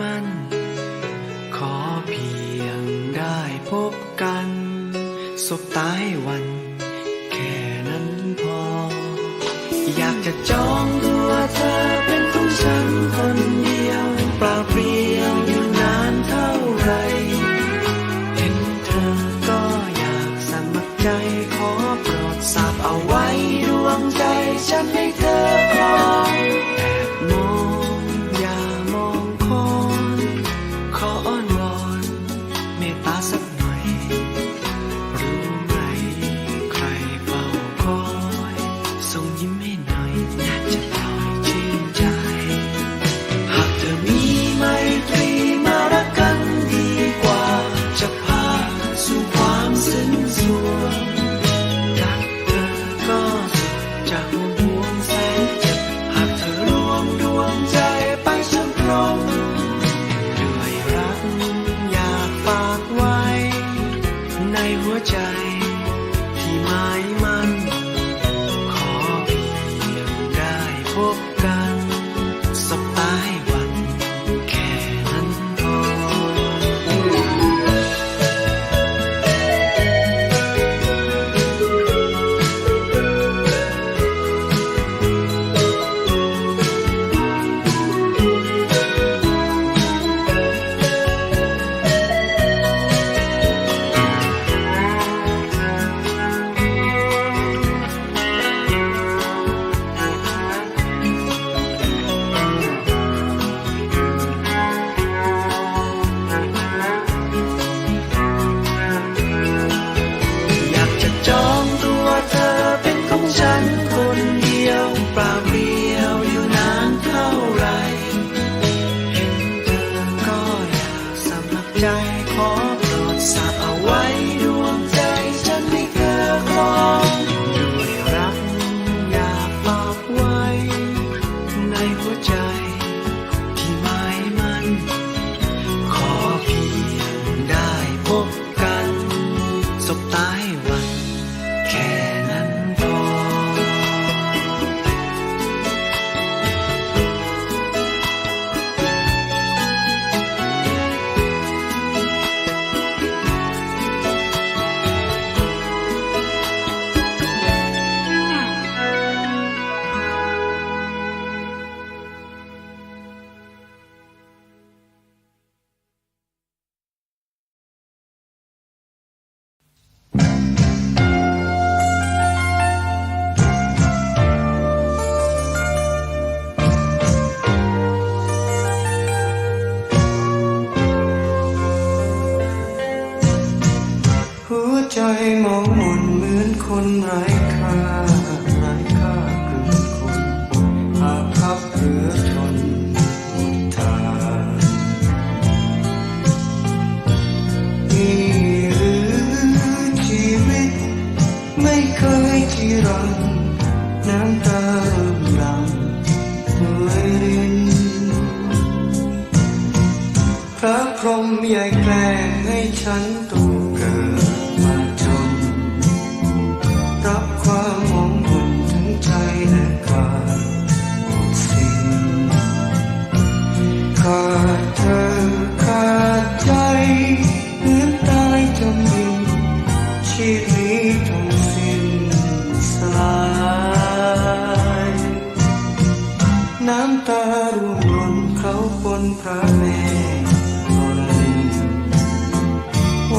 มัน ขอเพียงได้พบกัน สบตายวัน แค่นั้นพอ อยากจะจองตัวเธอเป็นของฉันคนเดียวปล่าเปลี่ยวอยู่นานเท่าไหร่เห็นเธอก็อยากสมัครใจขอโปรดสาบเอาไว้ดวงใจฉันให้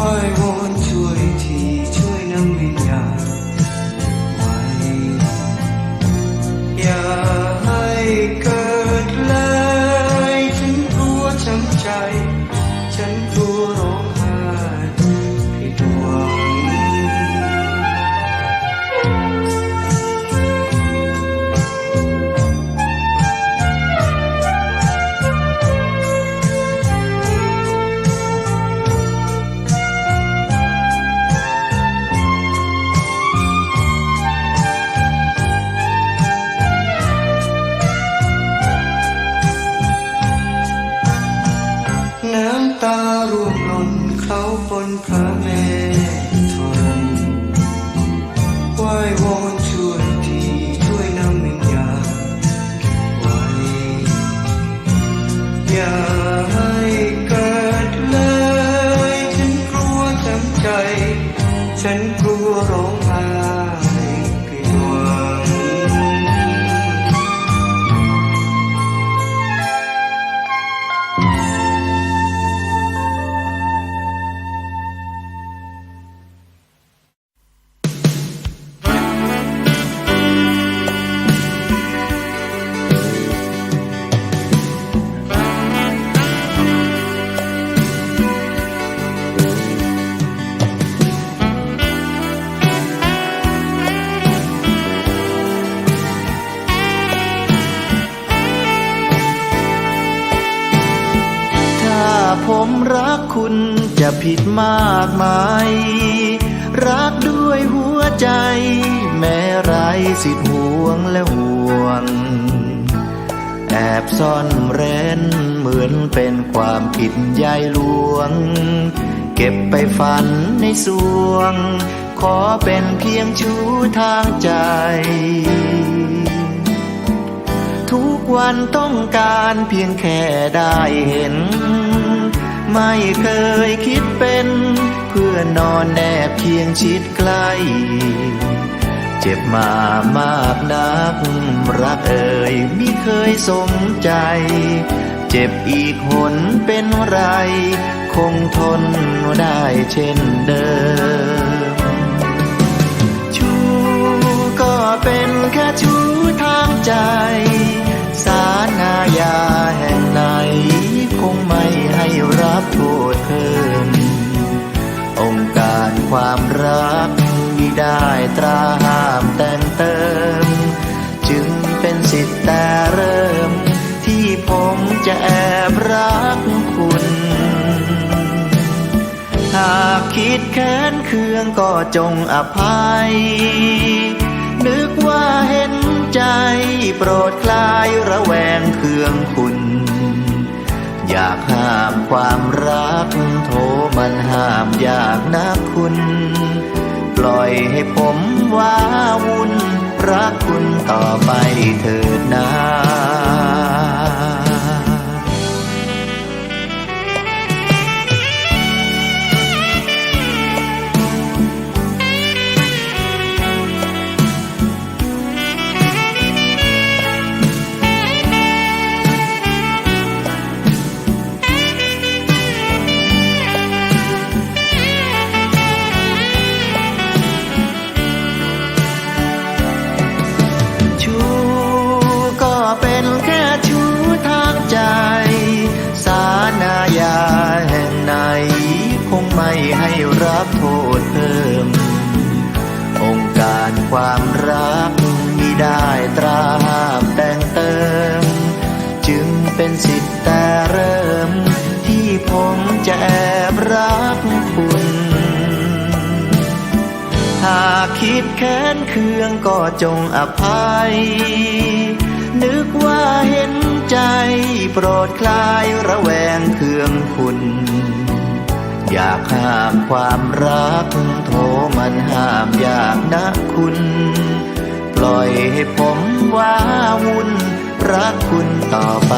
ไห ไห ผมรักคุณจะผิดมากมาย รักด้วยหัวใจ แม้ไรสิทธิ์ห่วงและห่วง แอบซ่อนเร้นเหมือนเป็นความผิดใยหลวง เก็บไปฝันในสวง ขอเป็นเพียงชูทางใจทุกวันต้องการเพียงแค่ได้เห็น ไม่เคยคิดเป็น เพื่อนอนแนบเคียงชิดใกล้เจ็บมามากนัก รักเอ่ยมิเคยสมใจ เจ็บอีกหนเป็นไร คงทนได้เช่นเดิม ชูก็เป็นแค่ชูทางใจ สารอาญาแห่ง โทษเพิ่มองค์การความรักมิได้ตราห้ามแต่งเติม จึงเป็นสิทธิ์แต่เริ่ม ที่ผมจะแอบรักคุณ หากคิดแค้นเคืองก็จงอภัย นึกว่าเห็นใจโปรดคลายระแวงเคืองคุณากห้ามความรัก โทมันห้ามยากนักคุณ ปล่อยให้ผมว้าวุ่น รักคุณต่อไปเถิดนา ความรักมิได้ตราหามแต่งเติม จึงเป็นสิทธิ์แต่เริ่ม ที่ผมจะแอบรักคุณ หากคิดแค้นเคืองก็จงอภัย นึกว่าเห็นใจโปรดคลายระแวงเคืองคุณ อยากห้ามความรัก โทมันห้ามอยากนะคุณ ปล่อยให้ผมว่าวุ่น รักคุณต่อไป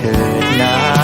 เถิดนะ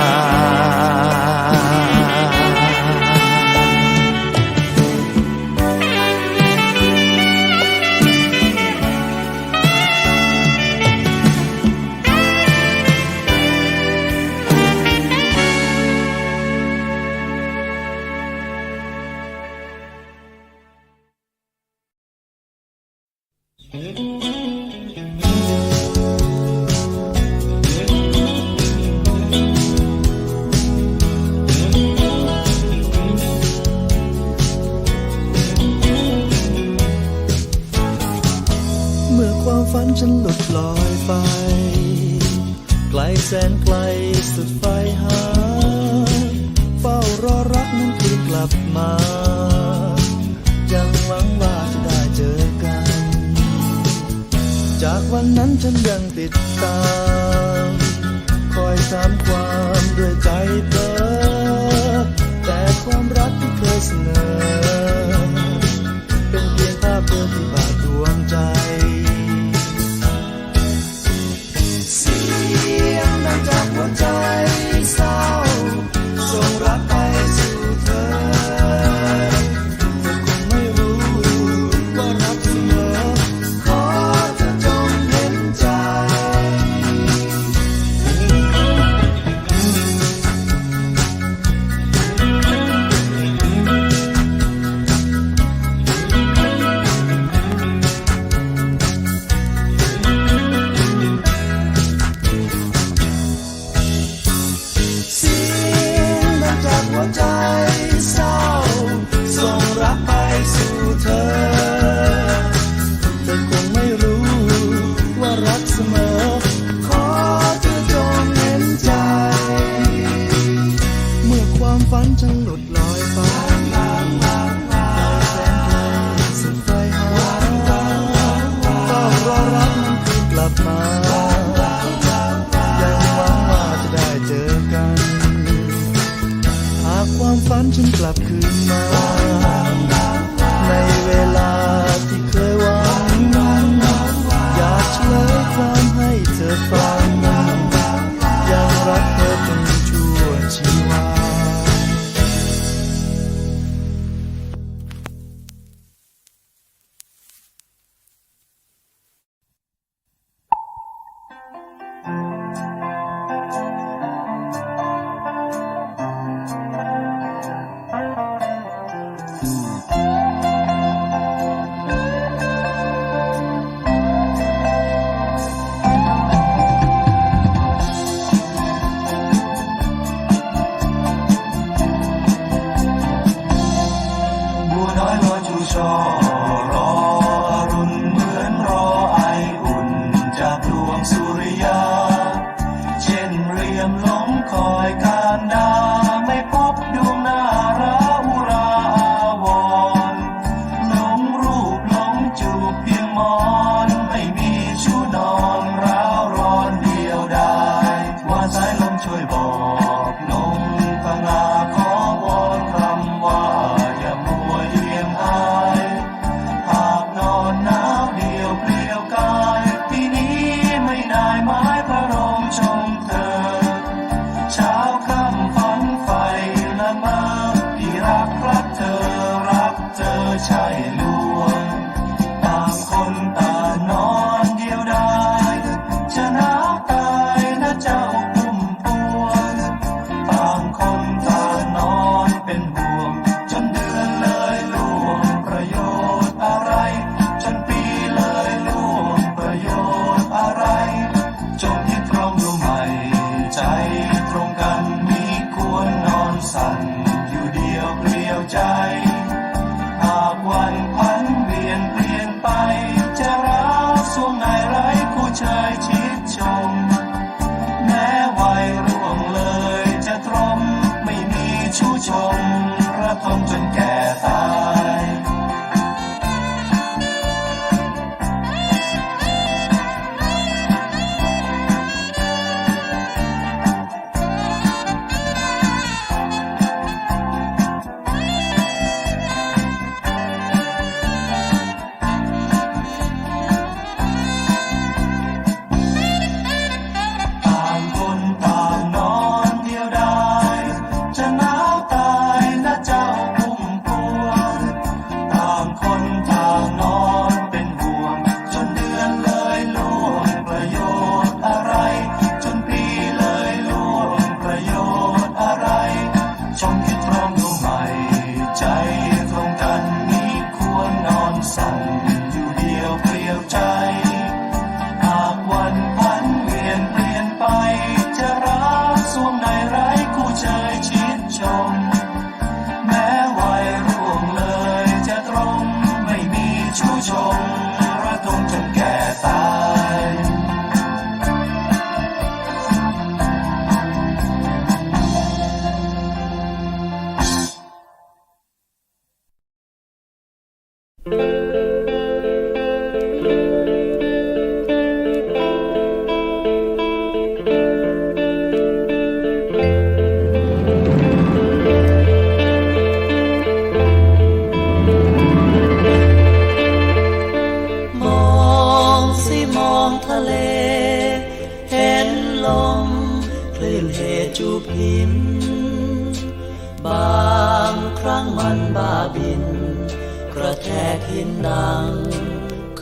นดัง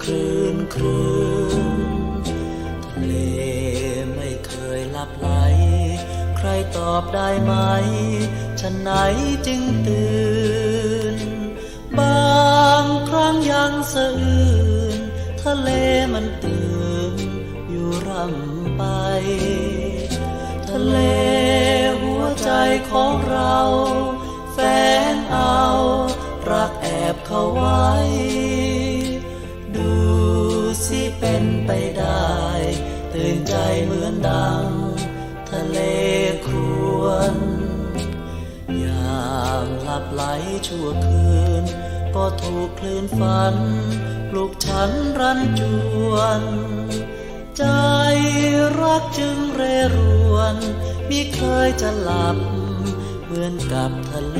คลื่นคลื่นทะเลไม่เคยลับไหล ใครตอบได้ไหม ฉันไหนจึงตื่น บางครั้งยังสะอื้นทะเลมันตื่นอยู่ร่ำไป ทะเลหัวใจของเรา บเขาไว้ ดูสิเป็นไปได้ ตื่นใจเหมือนดัง ทะเลครวนยามหลับไหลชั่วคืน ก็ถูกคลื่นฝัน ปลุกฉันรันจวน ใจรักจึงเรรวนมิเคยจะหลับ เหมือนกับทะเล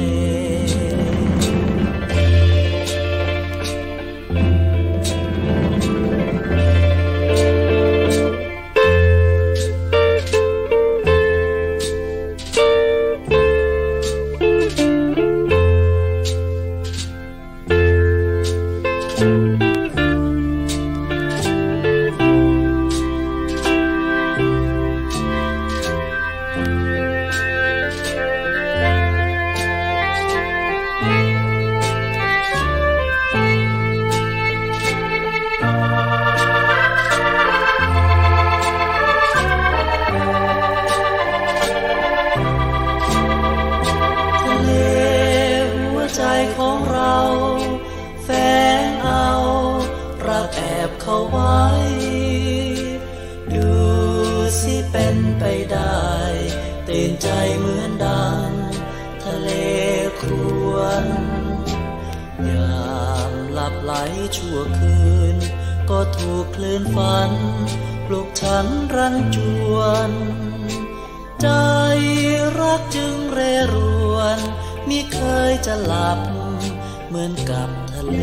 เหมือนดังทะเลครวนยามหลับไหลชั่วคืน ก็ถูกคลื่นฝัน ปลุกฉันรันจวน ใจรักจึงเรรวนมิเคยจะหลับเหมือนกับทะเล